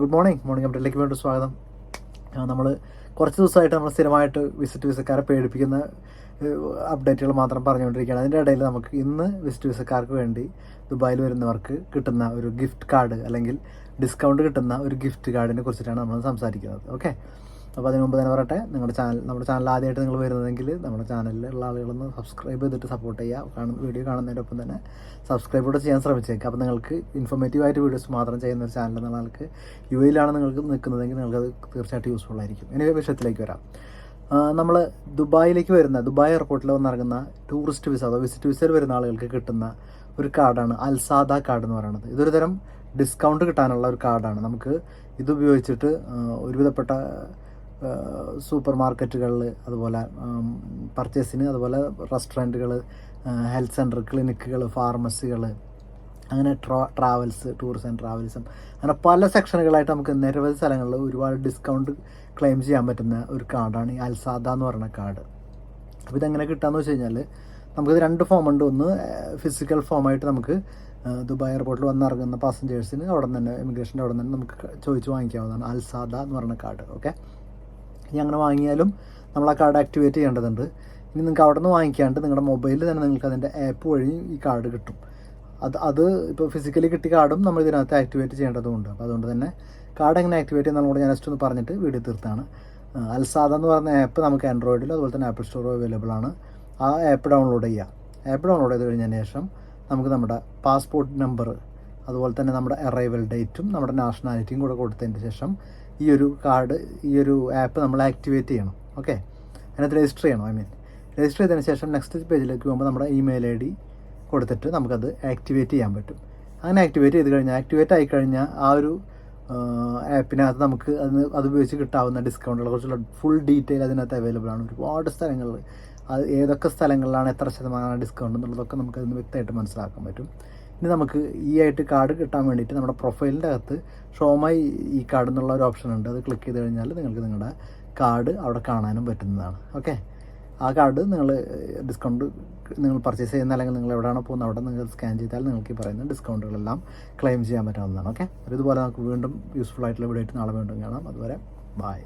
Good morning morning അപ്ഡേറ്റിലേക്ക് വേണ്ടി സ്വാഗതം. നമ്മൾ കുറച്ച് ദിവസമായിട്ട് നമ്മൾ സ്ഥിരമായിട്ട് വിസിറ്റ് വിസക്കാരെ പേടിപ്പിക്കുന്ന അപ്ഡേറ്റുകൾ മാത്രം പറഞ്ഞുകൊണ്ടിരിക്കുകയാണ്. അതിന്റെ ഇടയിൽ നമുക്ക് ഇന്ന് വിസിറ്റ് വിസക്കാർക്ക് വേണ്ടി ദുബായിൽ വരുന്നവർക്ക് കിട്ടുന്ന ഒരു ഗിഫ്റ്റ് കാർഡ് അല്ലെങ്കിൽ ഡിസ്കൗണ്ട് കിട്ടുന്ന ഒരു ഗിഫ്റ്റ് കാർഡിനെ കുറിച്ചിട്ടാണ് നമ്മൾ സംസാരിക്കുന്നത്. ഓക്കെ അപ്പോൾ അതിന് മുമ്പ് തന്നെ പറയട്ടെ നിങ്ങളുടെ ചാനൽ നമ്മുടെ ചാനൽ ആദ്യമായിട്ട് നിങ്ങൾ വരുന്നതെങ്കിൽ നമ്മുടെ ചാനലിലുള്ള ആളുകളൊന്ന് സബ്സ്ക്രൈബ് ചെയ്തിട്ട് സപ്പോർട്ട് ചെയ്യുക. കാണുന്ന വീഡിയോ കാണുന്നതിന്റെ ഒപ്പം തന്നെ സബ്സ്ക്രൈബ് കൂടെ ചെയ്യാൻ ശ്രമിച്ചേക്കുക അപ്പോൾ നിങ്ങൾക്ക് ഇൻഫോർമേറ്റീവ് ആയിട്ട് വീഡിയോസ് മാത്രം ചെയ്യുന്ന ഒരു ചാനൽ എന്നുള്ള ആൾക്ക് യു എയിലാണ് നിങ്ങൾക്ക് നിൽക്കുന്നതെങ്കിൽ നിങ്ങൾക്ക് അത് തീർച്ചയായിട്ടും യൂസ്ഫുൾ ആയിരിക്കും. ഇനി വിഷയത്തിലേക്ക് വരാം. നമ്മൾ ദുബായിലേക്ക് വരുന്ന ദുബായ് എയർപോർട്ടിൽ വന്നിറങ്ങുന്ന ടൂറിസ്റ്റ് വിസ അതോ വിസിറ്റ് വിസയിൽ വരുന്ന ആളുകൾക്ക് കിട്ടുന്ന ഒരു കാർഡാണ് അൽസാദ കാർഡ് എന്ന് പറയുന്നത്. ഇതൊരു തരം ഡിസ്കൗണ്ട് കിട്ടാനുള്ള ഒരു കാർഡാണ് നമുക്ക് ഇത് ഉപയോഗിച്ചിട്ട് ഒരുവിധപ്പെട്ട സൂപ്പർ മാർക്കറ്റുകളിൽ അതുപോലെ പർച്ചേസിന് അതുപോലെ റെസ്റ്റോറന്റുകൾ ഹെൽത്ത് സെന്റർ ക്ലിനിക്കുകൾ ഫാർമസികൾ അങ്ങനെ ട്രാ ട്രാവൽസ് ടൂറിസം ആൻഡ് ട്രാവൽസും അങ്ങനെ പല സെക്ഷനുകളായിട്ട് നമുക്ക് നിരവധി സ്ഥലങ്ങളിൽ ഒരുപാട് ഡിസ്കൗണ്ട് ക്ലെയിം ചെയ്യാൻ പറ്റുന്ന ഒരു കാർഡാണ് ഈ അൽസാദ എന്ന് പറയുന്ന കാർഡ്. അപ്പോൾ ഇതെങ്ങനെ കിട്ടാന്ന് വെച്ച് കഴിഞ്ഞാൽ നമുക്കിത് രണ്ട് ഫോം ഉണ്ട്. ഒന്ന് ഫിസിക്കൽ ഫോമായിട്ട് നമുക്ക് ദുബായ് എയർപോർട്ടിൽ വന്നിറങ്ങുന്ന പാസഞ്ചേഴ്സിന് അവിടെ നിന്ന് തന്നെ ഇമിഗ്രേഷന്റെ അവിടെ നിന്ന് തന്നെ നമുക്ക് ചോദിച്ച് വാങ്ങിക്കാവുന്നതാണ് അൽസാദ എന്ന് പറയുന്ന കാർഡ്. ഓക്കെ ഇനി അങ്ങനെ വാങ്ങിയാലും നമ്മൾ ആ കാർഡ് ആക്ടിവേറ്റ് ചെയ്യേണ്ടതുണ്ട്. ഇനി നിങ്ങൾക്ക് അവിടെ നിന്ന് വാങ്ങിക്കാണ്ട് നിങ്ങളുടെ മൊബൈലിൽ തന്നെ നിങ്ങൾക്ക് അതിന്റെ ആപ്പ് വഴി ഈ കാർഡ് കിട്ടും. അത് അത് ഇപ്പോൾ ഫിസിക്കലി കിട്ടിയ കാർഡും നമ്മൾ ഇതിനകത്ത് ആക്ടിവേറ്റ് ചെയ്യേണ്ടതുണ്ട് അപ്പോൾ അതുകൊണ്ട് തന്നെ കാർഡ് എങ്ങനെ ആക്ടിവേറ്റ് ചെയ്യുന്ന ഞാൻ ജസ്റ്റ് ഒന്ന് പറഞ്ഞിട്ട് വീഡിയോ തീർത്താണ്. അൽസാദ എന്ന് പറയുന്ന ആപ്പ് നമുക്ക് ആൻഡ്രോയിഡിലും അതുപോലെ തന്നെ ആപ്പിൾ സ്റ്റോറും അവൈലബിൾ ആണ്. ആ ആപ്പ് ഡൗൺലോഡ് ചെയ്യുക ആപ്പ് ഡൗൺലോഡ് ചെയ്ത് കഴിഞ്ഞതിന് ശേഷം നമുക്ക് നമ്മുടെ പാസ്പോർട്ട് നമ്പർ അതുപോലെ തന്നെ നമ്മുടെ അറൈവൽ ഡേറ്റും നമ്മുടെ നാഷണാലിറ്റിയും കൂടെ കൊടുത്തതിന് ശേഷം ഈ ഒരു കാർഡ് ഈ ഒരു ആപ്പ് നമ്മൾ ആക്ടിവേറ്റ് ചെയ്യണം. ഓക്കെ? അതിനകത്ത് രജിസ്റ്റർ ചെയ്യണം ഐ മീൻ. രജിസ്റ്റർ ചെയ്തതിന് ശേഷം നെക്സ്റ്റ് പേജിലേക്ക് പോകുമ്പോൾ നമ്മുടെ ഇമെയിൽ ഐ ഡി കൊടുത്തിട്ട് നമുക്കത് ആക്ടിവേറ്റ് ചെയ്യാൻ പറ്റും. അങ്ങനെ ആക്ടിവേറ്റ് ചെയ്ത് കഴിഞ്ഞാൽ ആക്ടിവേറ്റ് ആയി കഴിഞ്ഞാൽ ആ ഒരു ആപ്പിനകത്ത് നമുക്ക് അതിന് അത് ഉപയോഗിച്ച് കിട്ടാവുന്ന ഡിസ്കൗണ്ടുകളെ കുറിച്ചുള്ള ഫുൾ ഡീറ്റെയിൽ അതിനകത്ത് അവൈലബിൾ ആണ്. ഒരുപാട് സ്ഥലങ്ങളിൽ അത് ഏതൊക്കെ സ്ഥലങ്ങളിലാണ് എത്ര ശതമാനം ഡിസ്കൗണ്ട് എന്നുള്ളതൊക്കെ നമുക്ക് അതിന് വ്യക്തമായിട്ട് മനസ്സിലാക്കാൻ പറ്റും. ഇനി നമുക്ക് ഈ ആയിട്ട് കാർഡ് കിട്ടാൻ വേണ്ടിയിട്ട് നമ്മുടെ പ്രൊഫൈലിന്റെ അകത്ത് ഷോമായി ഈ കാർഡ് എന്നുള്ള ഒരു ഓപ്ഷൻ ഉണ്ട്. അത് ക്ലിക്ക് ചെയ്ത് കഴിഞ്ഞാൽ നിങ്ങൾക്ക് നിങ്ങളുടെ കാർഡ് അവിടെ കാണാനും പറ്റുന്നതാണ്. ഓക്കെ ആ കാർഡ് നിങ്ങൾ ഡിസ്കൗണ്ട് നിങ്ങൾ പർച്ചേസ് ചെയ്യുന്ന അല്ലെങ്കിൽ നിങ്ങൾ എവിടെയാണോ പോകുന്നത് അവിടെ നിങ്ങൾ സ്കാൻ ചെയ്താൽ നിങ്ങൾക്ക് ഈ പറയുന്ന ഡിസ്കൗണ്ടുകളെല്ലാം ക്ലെയിം ചെയ്യാൻ പറ്റാവുന്നതാണ്. ഓക്കെ ഇതുപോലെ നമുക്ക് വീണ്ടും യൂസ്ഫുൾ ആയിട്ടുള്ള വീഡിയോ നാളെ വീണ്ടും കാണാം. അതുവരെ ബൈ